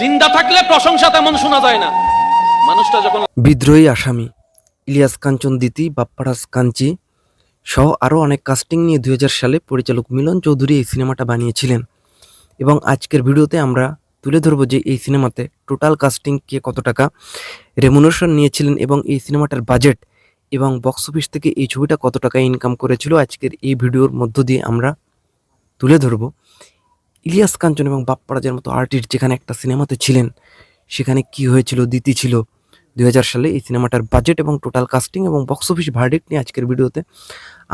জিন্দা থাকলে প্রশংসা তেমন শোনা যায় না। মানুষটা যখন বিদ্রোহী আসামি ইলিয়াস কাঞ্চন দিতি বাপ্পারাজ কাঞ্চি সহ আরও অনেক কাস্টিং নিয়ে দু হাজার সালে পরিচালক মিলন চৌধুরী এই সিনেমাটা বানিয়েছিলেন। এবং আজকের ভিডিওতে আমরা তুলে ধরবো যে এই সিনেমাতে টোটাল কাস্টিং কে কত টাকা রেমুনেশন নিয়েছিলেন এবং এই সিনেমাটার বাজেট এবং বক্স অফিস থেকে এই ছবিটা কত টাকা ইনকাম করেছিল। আজকের এই ভিডিওর মধ্য দিয়ে আমরা তুলে ধরবো। ইলিয়াস কাঞ্চন এবং বাপ্পারাজের মতো আর্টিস্ট যেখানে একটা সিনেমাতে ছিলেন, সেখানে কি হয়েছিল, দিতি ছিল। দুই হাজার সালে এই সিনেমাটার বাজেট এবং টোটাল কাস্টিং এবং বক্স অফিস ভার্ডিক্ট নিয়ে আজকের ভিডিওতে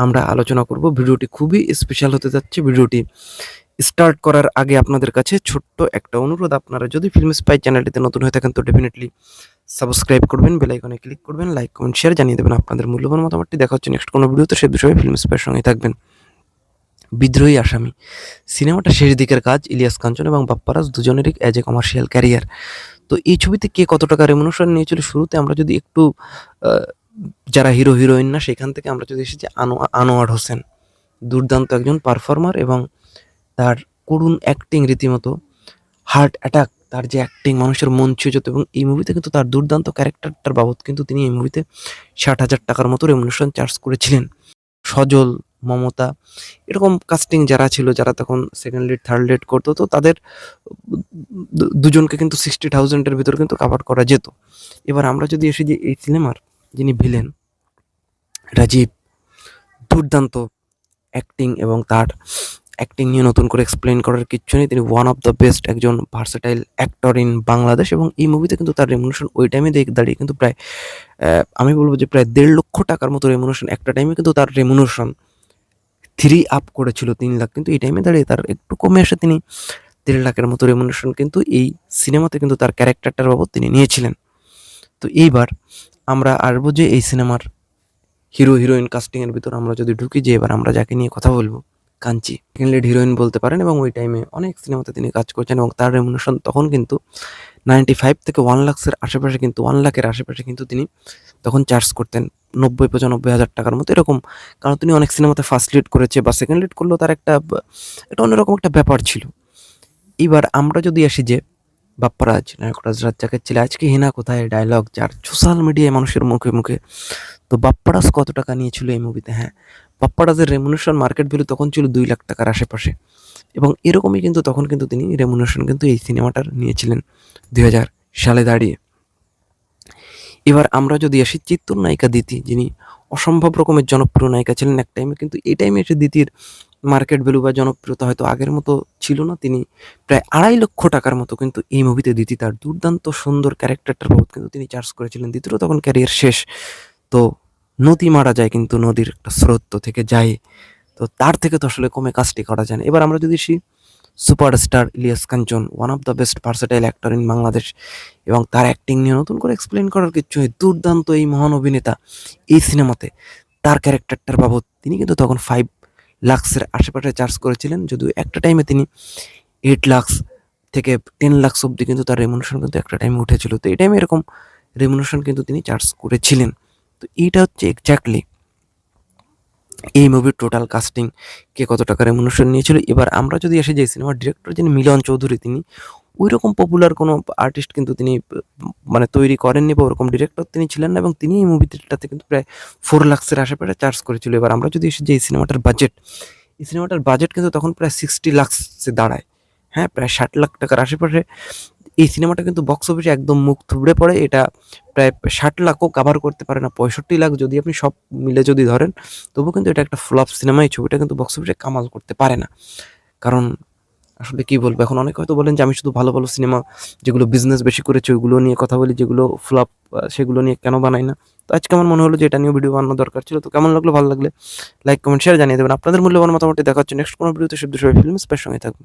আমরা আলোচনা করব। ভিডিওটি খুবই স্পেশাল হতে যাচ্ছে। ভিডিওটি স্টার্ট করার আগে আপনাদের কাছে ছোট্ট একটা অনুরোধ। আপনারা যদি ফিল্ম স্পাই চ্যানেলটিতে নতুন হয়ে থাকেন, তো ডেফিনেটলি সাবস্ক্রাইব করবেন বেল আইকনে ক্লিক করবেন লাইক কমেন্ট শেয়ার জানিয়ে দেবেন আপনাদের মূল্যবান মতামতটি। দেখা হচ্ছে নেক্সট কোনো ভিডিওতে। সে বিষয়ে ফিল্ম স্পাইয়ের সঙ্গে থাকবেন। বিদ্রোহী আসামি। সিনেমাটা শেষ দিকের কাজ, ইলিয়াস কাঞ্চন এবং বাপ্পারাজ দুজনেরই অ্যাজ এ কমার্শিয়াল ক্যারিয়ার তো এই ছবিতে কে কত টাকা রেমুনেশন নিয়েছিল শুরুতে আমরা যদি একটু যারা হিরো হিরোইন না, সেখান থেকে আমরা যদি এসেছি আনোয়া আনোয়ার হোসেন। দুর্দান্ত একজন পারফর্মার এবং তার করুণ অ্যাক্টিং রীতিমতো হার্ট অ্যাটাক তার যে অ্যাক্টিং মানুষের মন ছুঁয়ে যেত এবং এই মুভিতে কিন্তু তার দুর্দান্ত ক্যারেক্টারটার বাবদ কিন্তু তিনি এই মুভিতে ষাট হাজার টাকার মতো রেমুনেশন চার্জ করেছিলেন। সজল মমতা, এরকম কাস্টিং যারা ছিল, যারা তখন সেকেন্ড লিড থার্ড লিড করতো, তো তাদের দুজনকে কিন্তু সিক্সটি থাউজেন্ডের ভিতর কিন্তু কাভার করা যেত। এবার আমরা যদি এসে যে এই সিনেমার যিনি ভিলেন রাজীব, দুর্দান্ত অ্যাক্টিং এবং তার অ্যাক্টিং নিয়ে নতুন করে এক্সপ্লেন করার কিচ্ছু নেই। তিনি ওয়ান অফ দ্য বেস্ট একজন ভার্সেটাইল অ্যাক্টর ইন বাংলাদেশ এবং এই মুভিতে কিন্তু তার রেমুনেশন ওই টাইমে দাঁড়িয়ে কিন্তু প্রায় আমি বলব যে প্রায় দেড় লক্ষ টাকার মতো রেমুনেশন একটা টাইমে কিন্তু তার রেমুনেশন থ্রি আপ করেছিল তিন লাখ। কিন্তু এই টাইমে দাঁড়িয়ে তার একটু কমে আসে তিনি। দেড় লাখের মতো রেমুনেশন কিন্তু এই সিনেমাতে কিন্তু তার ক্যারেক্টারটার বাবদ তিনি নিয়েছিলেন। তো এইবার আমরা আসব যে এই সিনেমার হিরো হিরোইন কাস্টিংয়ের ভিতর আমরা যদি ঢুকি, যে এবার আমরা যাকে নিয়ে কথা বলব, কাঞ্চি। সেকেন্ড লিড হিরোইন বলতে পারেন এবং ওই টাইমে অনেক সিনেমাতে তিনি কাজ করছেন এবং তার রেমুনেশন তখন কিন্তু নাইনটি ফাইভ থেকে ওয়ান লাখসের আশেপাশে কিন্তু ওয়ান লাখের আশেপাশে কিন্তু তিনি তখন চার্জ করতেন। নব্বই, পঁচানব্বই হাজার টাকার মতো, এরকম। কারণ তিনি অনেক সিনেমাতে ফার্স্ট লিড করেছে বা সেকেন্ড লিড করলেও তার একটা, এটা অন্যরকম একটা ব্যাপার ছিল। এবার আমরা যদি আসি যে বাপ্পারাজ, নায়করাজ রাজ্জাকের ছেলে, আজকে হিনা কোথায়? ডায়লগ যার সোশ্যাল মিডিয়ায় মানুষের মুখে মুখে। তো বাপ্পারাজ কত টাকা নিয়েছিল এই মুভিতে হ্যাঁ বাপ্পারাজের রেমুনেশন মার্কেট ভ্যালু তখন ছিল দুই লাখ টাকার আশেপাশে। এবং এরকমই কিন্তু তখন কিন্তু তিনি রেমুনেশন কিন্তু এই সিনেমাটার নিয়েছিলেন দুই হাজার সালে দাঁড়িয়ে। এবার আমরা যদি আসি চিত্তর নায়িকা দিতি, যিনি অসম্ভব রকমের জনপ্রিয় নায়িকা ছিলেন এক টাইমে কিন্তু এই টাইমে এসে দিতির মার্কেট ভ্যালু বা জনপ্রিয়তা হয়তো আগের মতো ছিল না। তিনি প্রায় আড়াই লক্ষ টাকার মতো কিন্তু এই মুভিতে দিতি। তার দুর্দান্ত সুন্দর ক্যারেক্টারটার বাবদ কিন্তু তিনি চার্জ করেছিলেন দিতিরও তখন ক্যারিয়ার শেষ। তো নদী মারা যায় কিন্তু নদীর একটা স্রোত থেকে যায়। তো তার থেকে তো আসলে কমে কাজটি করা যায় না। এবার আমরা যদি আসি superstar Ilias Kanchan one of the best versatile actor in Bangladesh এবং তার অ্যাক্টিং নিয়ে নতুন করে এক্সপ্লেন করার কিছু নেই দুর্দান্ত এই মহান অভিনেতা এই সিনেমাতে। তার ক্যারেক্টারটার বাবদ তিনি কিন্তু তখন ফাইভ লাক্সের আশেপাশে চার্জ করেছিলেন। যদিও একটা টাইমে তিনি এইট লাক্স থেকে টেন লাক্স অব্দি কিন্তু তার রেমুনেশন কিন্তু একটা টাইমে উঠেছিল। তো এই টাইমে এরকম রেমুনেশন কিন্তু তিনি চার্জ করেছিলেন। তো এইটা হচ্ছে এক্স্যাক্টলি এই মুভির টোটাল কাস্টিং কে কত টাকা রেমুনেশন নিয়েছিল? এবার আমরা যদি এসে যে সিনেমার ডিরেক্টর যিনি মিলন চৌধুরী, তিনি ওই রকম পপুলার কোনো আর্টিস্ট কিন্তু তিনি মানে তৈরি করেননি বা ওরকম ডিরেক্টর তিনি ছিলেন না এবং তিনি এই মুভিটাতে কিন্তু প্রায় ফোর লাক্সের আশেপাশে চার্জ করেছিল। এবার আমরা যদি এসে যে এই সিনেমাটার বাজেট এই সিনেমাটার বাজেট কিন্তু তখন প্রায় সিক্সটি লাক্সে দাঁড়ায়। হ্যাঁ প্রায় ষাট লাখ টাকার আশেপাশে এই সিনেমাটা কিন্তু বক্স অফিসে একদম মুখ থুবড়ে পড়ে। এটা প্রায় ষাট লাখও কাভার করতে পারে না, পঁয়ষট্টি লাখ যদি আপনি সব মিলে যদি ধরেন তবু কিন্তু এটা একটা ফ্লপ সিনেমা এই ছবিটা কিন্তু বক্স অফিসে কামাল করতে পারে না। কারণ আসলে কি বলব, এখন অনেকে হয়তো বলেন যে, আমি শুধু ভালো ভালো সিনেমা যেগুলো বিজনেস বেশি করেছে, ওইগুলো নিয়ে কথা বলি, যেগুলো ফ্লপ সেগুলো নিয়ে কেন বানাই না? তো আজকে আমার মনে হলো যে, এটা নিয়ে ভিডিও বানানো দরকার ছিল। তো কেমন লাগল? ভালো লাগলে লাইক কমেন্ট শেয়ার জানিয়ে দেবেন। আপনাদের মূল্যবান মতামতটি দেখা হচ্ছে নেক্সট কোনো ভিডিওতে সব বিষয়ে ফিল্ম স্পেস সঙ্গে থাকবে